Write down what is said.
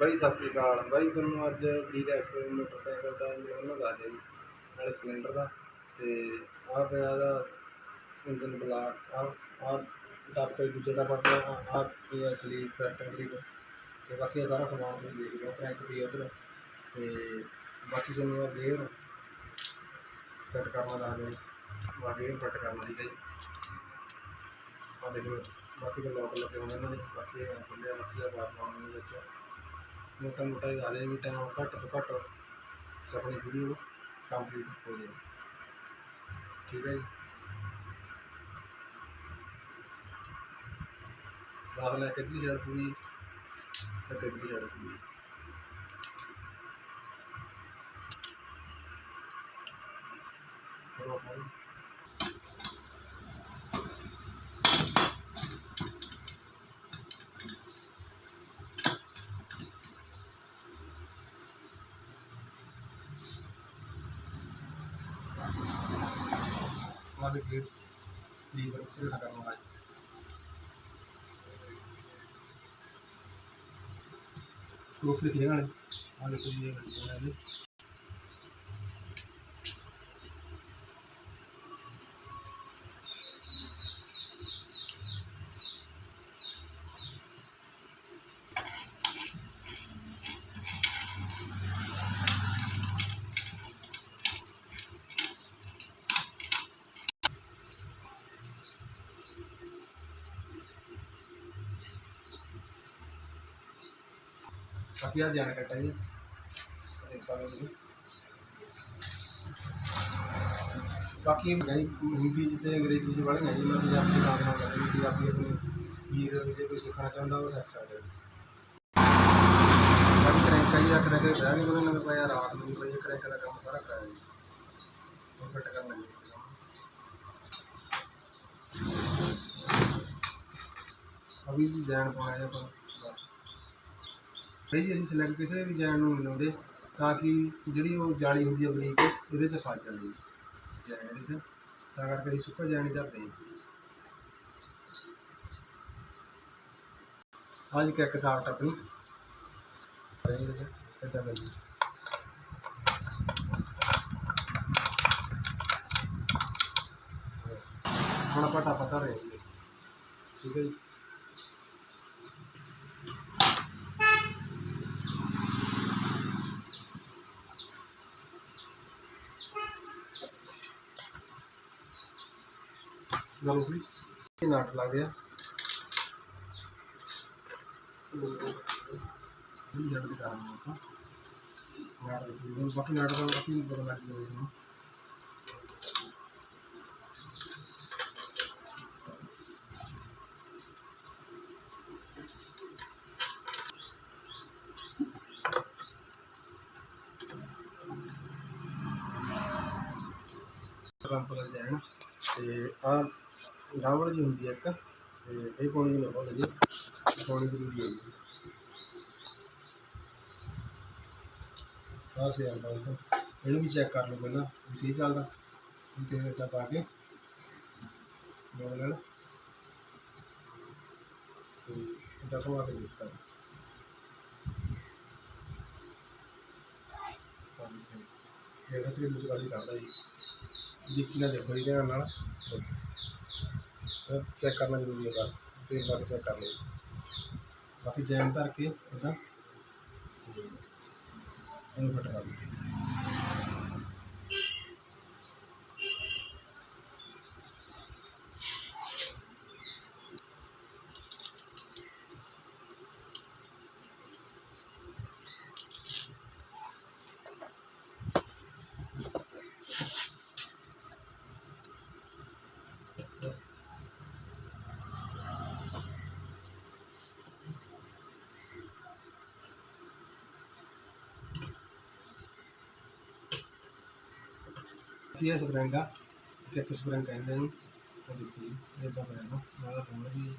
ਬਾਈ, ਸਤਿ ਸ੍ਰੀ ਅਕਾਲ। ਬਾਈ, ਤੁਹਾਨੂੰ ਅੱਜ deluxe motorcycle ਦਾ ਉਹਨਾਂ ਦਾ ਜੀ, ਨਾਲੇ ਸਪਲੈਂਡਰ ਦਾ। ਤੇ ਆਹ ਪਿਆ ਦਾ ਇੰਜਨ ਬਲਾਕ ਆ ਆ ਡਾਕਟਰ ਦੂਜੇ ਦਾ ਪੜਦਾ ਆ ਆ ਸਲੀਪ ਫੈਕਟਰੀ ਤੇ ਬਾਕੀ ਸਾਰਾ ਸਮਾਨ ਤੁਸੀਂ ਦੇਖ ਲਓ ਕ੍ਰੈਂਕ ਵੀ ਉਧਰ। ਤੇ ਬਾਕੀ ਤੁਹਾਨੂੰ ਇਹ ਗੇਅਰ ਫਿੱਟ ਕਰਨਾ ਦੱਸਦੇ ਵਾ ਗੇਅਰ ਫਿੱਟ ਕਰਨਾ ਜੀ ਆ ਦੇਖੋ, ਬਾਕੀ ਦੇ ਲੋਕ ਲੱਗੇ ਹੋਣੇ ਇਹਨਾਂ ਦੇ। ਬਾਕੀ ਇਹ ਬਾਕੀ ਆ ਬਾਸ ਪਾਉਣ ਦੇ ਵਿੱਚ। ਮੋਟਾ ਮੋਟਾ ਹੀ ਦੱਸਦੇ ਵੀ ਟਾਈਮ ਘੱਟ ਤੋਂ ਘੱਟ ਆਪਣੀ ਵੀਡੀਓ ਕੰਪਲੀਟ ਹੋ ਜਾਏ ਠੀਕ ਹੈ ਜੀ? ਬਾਅਦ ਲੈ ਕੇ ਦਿੱਲੀ ਸਾਈਡ ਪੂਰੀ ਤੇ ਦਿੱਲੀ ਸਾਈਡ ਪੂਰੀ। ਕਰੋ ਆਪਣਾ ਵਾਲੇ ਗੇਅਰ ਲੀਵਰ ਢਿੱਲਾ ਕਰਨ ਵਾਲਾ ਲੋਕਰੀ ਕਿਹਨਾਂ ਵਾਲੇ ਆ ਦੇਖੋ ਜੀ ਇਹ ਲੱਗੇ ਹੋਏ ਨੇ ਬਾਕੀ ਆ ਜਾਣਾ ਕੱਟਾ ਜੀ ਬਾਕੀ ਜਿਹੜੀ ਹਿੰਦੀ ਤੇ ਅੰਗਰੇਜ਼ੀ ਚ ਵਾਲੀਆਂ ਜੀ ਮੈਂ ਪੰਜਾਬੀ ਨਾਲ ਨਾਲ ਕਰਾਂਗੀ ਪੰਜਾਬੀ ਆਪਣੀ ਵੀਰ ਜੇ ਕੋਈ ਸਿੱਖਣਾ ਚਾਹੁੰਦਾ ਉਹ ਸਿੱਖ ਸਕਦਾ ਬਾਕੀ ਕਰੈਂਕ ਆਈ ਆ ਕਰੈਂਕ ਰਹਿ ਨਹੀਂ ਕੋਈ ਨਵੇਂ ਪਾਇਆ ਰਾਤ ਨੂੰ ਵੀ ਕਰੈਂਕ ਦਾ ਕੰਮ ਸਾਰਾ ਕਰਾਇਆ ਜੀ ਉਹ ਫਿੱਟ ਕਰਨਾ ਜੀ ਅਭੀ ਜੀ ਜਾਣ ਪਾਉਣਾ ਆਪਾਂ। ਬਸ ਭਾਈ ਜੀ ਅਸੀਂ ਸਿਲੈਕਟ ਕਿਸੇ ਵੀ ਜੈਨ ਨੂੰ ਨਹੀਂ ਤਾਂ ਕਿ ਜਿਹੜੀ ਉਹ ਜਾਲੀ ਹੁੰਦੀ ਹੈ ਬਰੀਕ, ਇਹਦੇ 'ਚ ਫਸ ਜਾਂਦੀ ਹੈ। ਜੈਨ ਇਹਦੇ 'ਚ, ਤਾਂ ਕਰਕੇ ਅਸੀਂ ਸੁੱਕਾ ਜੈਨ ਹੀ ਧਰਦੇ ਹਾਂ ਅੱਜ ਕਿੱਕ ਸਾਫਟ ਆਪਣੀ? ਇਦਾਂ ਦਾ ਹੁਣ ਆਪਾਂ ਟਾਪਾ ਧਰ ਰਹੇ ਠੀਕ ਹੈ ਜੀ। ਗੱਲ ਵੀ ਇਹ ਨਾਟ ਲੱਗਦੇ ਆ ਇਹ ਜੜ ਦੇ ਕਾਰਨ ਆਪਾਂ। ਨਾਟ ਦੇ ਪੂਰੇ ਬਾਕੀ ਨਾਟ ਦਾ ਬਾਕੀ ਪਤਾ ਲੱਗ ਜਾਊਗਾ ਤੁਹਾਨੂੰ ਪੰਪ ਦਾ ਤੇ ਆ ਡਾਵਲ ਜੀ ਹੁੰਦੀ ਹੈ ਇੱਕ, ਤੇ ਇਹ ਪਾਣੀ ਨਾ ਭੁੱਲ ਜੀ ਪਾਣੀ ਜ਼ਰੂਰੀ ਹੈ ਜੀ। ਆ ਸੇ ਆਉਂਦਾ ਇਹਨੂੰ ਵੀ ਚੈੱਕ ਕਰ ਲਓ ਪਹਿਲਾਂ, ਵੀ ਸਹੀ ਚੱਲਦਾ। ਤੇ ਇਦਾਂ ਪਾ ਕੇ। ਬੋਲ ਤੇ ਇਦਾਂ ਪਾ ਕੇ ਦੇਖਤਾ। ਇਹ ਵਿੱਚ ਵੀ ਮੁਝੇ ਕਰਦਾ ਜੀ। ਦੇਖੀ ਦੇਖੋ ਜੀ ਧਿਆਨ ਨਾਲ। ਚੈੱਕ ਕਰਨਾ ਜ਼ਰੂਰੀ ਹੈ ਬਸ। ਤੇ ਬਾਕੀ ਚੈੱਕ ਕਰ ਲਓ। ਬਾਕੀ ਜੈਮ ਧਰ ਕੇ ਇਦਾਂ ਇਹਨੂੰ ਫਟ ਕਰ ਕੀ ਹੈ ਸਪਰਿੰਗ ਦਾ? ਕਿੱਕ ਸਪਰਿੰਗ ਕਹਿੰਦੇ ਨੇ ਦੇਖੀ ਜਿੱਦਾਂ ਬਣਾਉਣਾ ਨਾਲ ਬਣਾਉਣਾ ਜੀ।